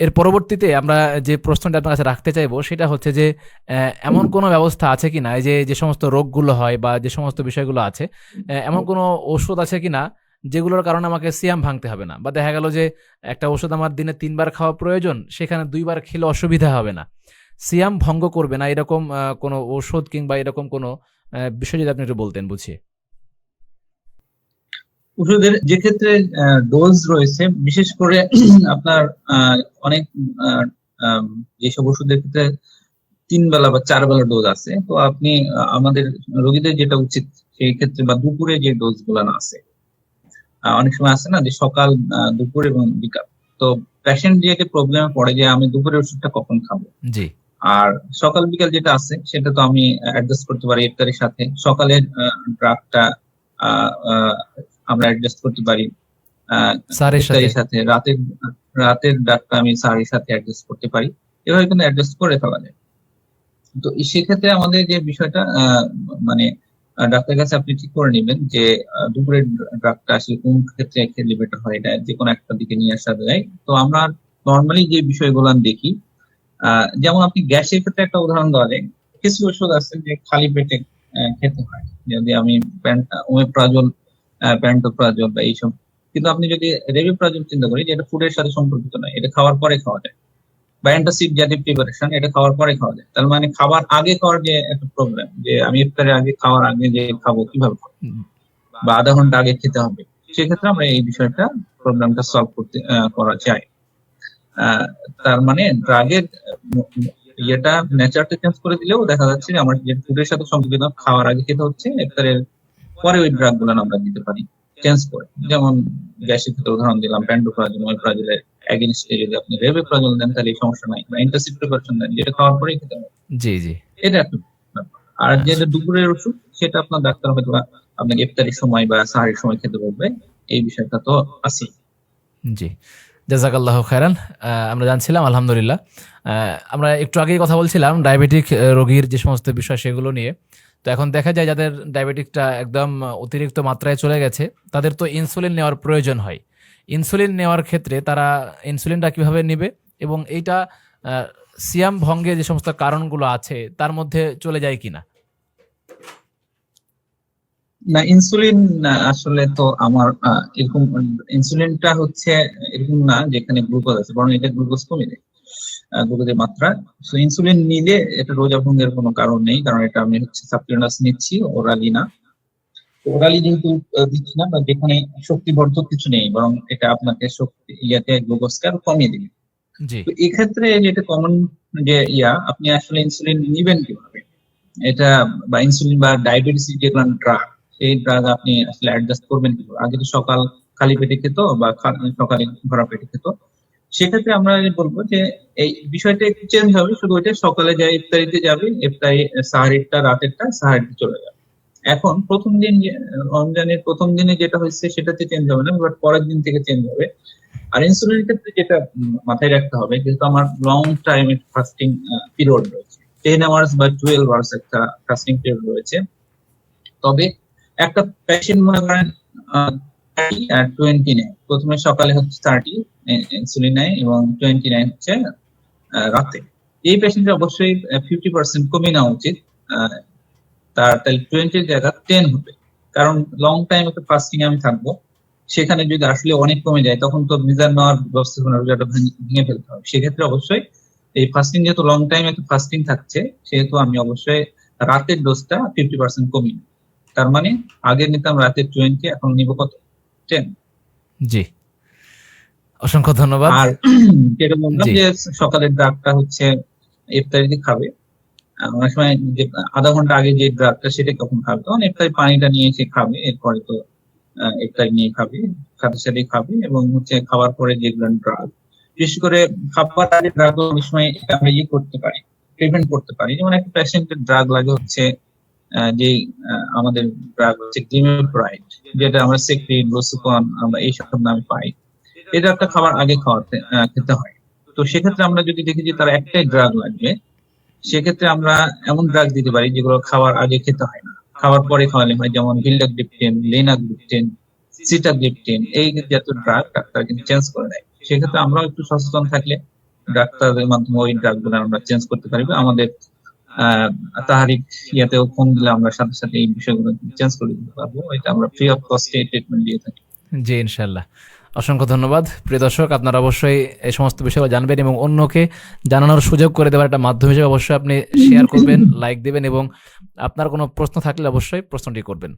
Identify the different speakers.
Speaker 1: এর পরবর্তীতে আমরা যে প্রশ্নটা আপনার কাছে রাখতে চাইব, সেটা হচ্ছে যে এমন কোনো ব্যবস্থা আছে কিনা? এই যে যে সমস্ত রোগগুলো হয় বা যে সমস্ত বিষয়গুলো আছে এমন কোনো ওষুধ আছে কি না যেগুলোর কারণে আমাকে সিয়াম ভাঙতে হবে না? বা দেখা গেল যে, একটা ওষুধ আমার দিনে তিনবার খাওয়া প্রয়োজন, সেখানে দুইবার খেলে অসুবিধা হবে না। সিয়াম ভঙ্গ করবে না এরকম কোনো ওষুধ কিংবা এরকম কোনো বিষয় যদি আপনি একটু বলতেন বুঝিয়ে।
Speaker 2: ওষুধের যে ক্ষেত্রে ডোজ রয়েছে বিশেষ করে আপনার অনেক যেসব ওষুধের ক্ষেত্রে তিন বেলা বা চার বেলা ডোজ আছে তো আপনি আমাদের রোগীদের যেটা উচিত সেই ক্ষেত্রে বা দুপুরে যে ডোজগুলো আছে। অনেক সময় আছে না যে সকাল দুপুর এবং বিকাল। তো পেশেন্ট যে প্রবলেমে পড়ে যে আমি দুপুরের ওষুধটা কখন খাব?
Speaker 1: জি।
Speaker 2: আর সকাল বিকাল যেটা আছে সেটা তো আমি অ্যাডজাস্ট করতে পারি ইফতারের সাথে। সকালের ড্রাগটা আমরা অ্যাডজাস্ট করতে পারি।
Speaker 1: স্যারের সাথে।
Speaker 2: রাতের রাতের ডাকটা আমি সারির সাথে অ্যাডজাস্ট করতে পারি। এভাবে কিন্তু অ্যাডজাস্ট করে ফেলা যায়। তো সেক্ষেত্রে আমাদের যে বিষয়টা মানে ডাক্তারের কাছে আপনি ঠিক করে নেবেন যে দুপুরের ডাকটা আসলে কোন ক্ষেত্রে খেলে বেটার হয় এটা যে কোনো একটা দিকে নিয়ে আসা যায়। তো আমরা নর্মালি যে বিষয়গুলো দেখি আহ, যেমন আপনি গ্যাসের ক্ষেত্রে একটা উদাহরণ দেওয়া যায়। কিছু ওষুধ আছে যে খালি পেটে খেতে হয়। যদি আমি ওমেপ্রাজল প্যান্টোপ্রাজল বা এইসব। কিন্তু আপনি যদি রেবিপ্রাজল চিন্তা করি যে এটা ফুডের সাথে সম্পর্কিত নয় এটা খাওয়ার পরে খাওয়া যায়। বা অ্যান্টাসিড জাতীয় প্রিপারেশন এটা খাওয়ার পরে খাওয়া যায়। তার মানে খাবার আগে খাওয়ার যে একটা প্রবলেম যে আমি ইফতারের আগে খাওয়ার আগে যে খাব কীভাবে বা আধা ঘণ্টা আগে খেতে হবে। সেক্ষেত্রে আমরা এই বিষয়টা প্রবলেমটা সলভ করতে আহ, করা যায়। আহ, তার মানে ড্রাগের ইয়েটা নেচারটা চেঞ্জ করে দিলেও দেখা যাচ্ছে যে আমার যে ফুডের সাথে সম্পর্কিত খাওয়ার আগে খেতে হচ্ছে ইফতারের পরে ওই ড্রাগগুলো আমরা দিতে পারি চেঞ্জ করে। যেমন গ্যাসের ক্ষেত্রে উদাহরণ দিলাম এগেনস্টে যদি আপনি দেন তাহলে সমস্যা নাই বা প্রিপারেশন দেন যেটা খাওয়ার পরেই খেতে হবে।
Speaker 1: জি জি।
Speaker 2: এটা একটা আর যেটা দুপুরের ওষুধ সেটা আপনার ডাক্তার হয়তো আপনাকে ইফতারির সময় বা সাহারির সময় খেতে বলবে এই বিষয়টা তো আছেই
Speaker 1: জি। জাজাকাল্লাহ খায়রান। আমরা জানছিলাম আলহামদুলিল্লাহ। আহ, আমরা একটু আগেই কথা বলছিলাম ডায়াবেটিক রোগীর যে সমস্ত বিষয় সেগুলো নিয়ে। তো এখন দেখা যায় যাদের ডায়াবেটিকটা একদম অতিরিক্ত মাত্রায় চলে গেছে, তাদের তো ইনসুলিন নেওয়ার প্রয়োজন হয়। ইনসুলিন নেওয়ার ক্ষেত্রে তারা ইনসুলিনটা কীভাবে নেবে এবং এইটা সিয়াম ভঙ্গে যে সমস্ত কারণগুলো আছে, তার মধ্যে চলে যায় কিনা?
Speaker 2: না ইনসুলিন আসলে তো আমার এরকম ইনসুলিনটা হচ্ছে এরকম না যেখানে গ্লুকোজ আছে, বরং এটা গ্লুকোজ কমে দেয়। গ্লুকোজের মাত্রা। তো ইনসুলিন নিলে এটা রোজা ভঙ্গের কোনো কারণ নেই কারণ এটা আমি হচ্ছে সাপ্লিনাস নিচ্ছি ওরালি না। ওরালি যেহেতু দিচ্ছি না বা যেখানে শক্তিবর্ধক কিছু নেই বরং এটা আপনাকে শক্তি ইয়াতে গ্লুকোজকে আরও কমিয়ে দিবে। তো এক্ষেত্রে যেটা কমন যে ইয়া আপনি আসলে ইনসুলিন নিবেন কীভাবে? এটা বা ইনসুলিন বা ডায়াবেটিস যেগুলো ড্রাগ সেই ড্রাগ আপনি আসলে অ্যাডজাস্ট করবেন কীভাবে? আগে তো সকাল খালি পেটে খেত বা সকালে ভরা পেটে খেত। সেক্ষেত্রে আমরা বলব যে এই বিষয়টা একটু চেঞ্জ হবে, শুধু ওইটা সকালে যায় ইফতারিতে যাবে, ইফতারি সাহারিটা রাতেরটা সাহারিতে চলে যাবে। এখন প্রথম দিন রমজানের প্রথম দিনে যেটা হয়েছে সেটাতে চেঞ্জ হবে না বাট পরের দিন থেকে চেঞ্জ হবে। আর ইনসুলিনের ক্ষেত্রে যেটা মাথায় রাখতে হবে, যেহেতু আমার লং টাইম ফাস্টিং পিরিয়ড রয়েছে। টেন আওয়ার্স বা টুয়েলভ আওয়ার্স একটা ফাস্টিং পিরিয়ড রয়েছে। তবে একটা পেশেন্ট মনে করেন আর টোয়েন্টি নেয় প্রথমে সকালে হচ্ছে থার্টি ইনসুলিন এবং টোয়েন্টি নাইন হচ্ছে রাতে। এই পেশেন্টের অবশ্যই ফিফটি পার্সেন্ট কমে নেওয়া উচিত। তার তাহলে টোয়েন্টির জায়গা টেন হবে। কারণ লং টাইম একটা ফাস্টিং আমি থাকব। সেখানে যদি আসলে অনেক কমে যায়, তখন তো মিজান নেওয়ার ব্যবস্থাপনা রোজাটা ভেঙে ফেলতে হবে। সেক্ষেত্রে অবশ্যই এই ফাস্টিং যেহেতু লং টাইম একটা ফাস্টিং থাকছে, সেহেতু আমি অবশ্যই রাতের ডোজটা ফিফটি পার্সেন্ট কমিয়ে তার মানে আগে নিতাম রাতের টোয়েন্টি এখন নিব কত? টেন
Speaker 1: জি। অসংখ্য ধন্যবাদ।
Speaker 2: আর যেটা বললাম যে সকালের ড্রাগটা হচ্ছে ইফতারিতে খাবে। অনেক সময় যে আধা ঘণ্টা আগে যে ড্রাগটা সেটা কখন খাবে? তখন ইফতারি পানিটা নিয়ে এসে খাবে। এরপরে তো ইফতারি নিয়ে খাবে সাথে সাথে খাবে এবং হচ্ছে খাওয়ার পরে যেগুলো ড্রাগ বিশেষ করে খাবার আগে ড্রাগ অনেক সময় আমরা ইয়ে করতে পারি প্রিভেন্ট করতে পারি। যেমন একটা পেশেন্টের ড্রাগ লাগে হচ্ছে যে আমাদের ড্রাগ হচ্ছে গ্লিমেপ্রাইড যেটা আমরা সেক্রিন রসুকন আমরা এইসব নামে পাই, এটা একটা খাবার আগে খাওয়াতে খেতে হয়। তো সেক্ষেত্রে আমরা যদি দেখি যে তার একটাই ড্রাগ লাগবে, সেক্ষেত্রে আমরা এমন ড্রাগ দিতে পারি যেগুলো খাওয়ার আগে খেতে হয় না। খাওয়ার পরে খাওয়ালে হয়, যেমন ভিল্ডাগ্লিপটিন লেনাগ্লিপটিন সিটাগ্লিপটিন এই জাতীয় ড্রাগ ডাক্তার কিন্তু চেঞ্জ করে দেয়। সেক্ষেত্রে আমরাও একটু সচেতন থাকলে ডাক্তারের মাধ্যমে ওই ড্রাগগুলো আমরা চেঞ্জ করতে পারব আমাদের তাহারিক ইয়াতেও ফোন দিলে আমরা সাথে সাথে এই বিষয়গুলো চেঞ্জ করে দিতে পারব। এটা আমরা ফ্রি অফ কস্টে ট্রিটমেন্ট দিয়ে থাকি।
Speaker 1: জি ইনশাল্লাহ অসংখ্য ধন্যবাদ। প্রিয় দর্শক আপনারা অবশ্যই এই সমস্ত বিষয়গুলো জানবেন এবং অন্যকে জানানোর সুযোগ করে দেওয়ার একটা মাধ্যম হিসেবে অবশ্যই আপনি শেয়ার করবেন লাইক দিবেন এবং আপনার কোনো প্রশ্ন থাকলে অবশ্যই প্রশ্নটি করবেন।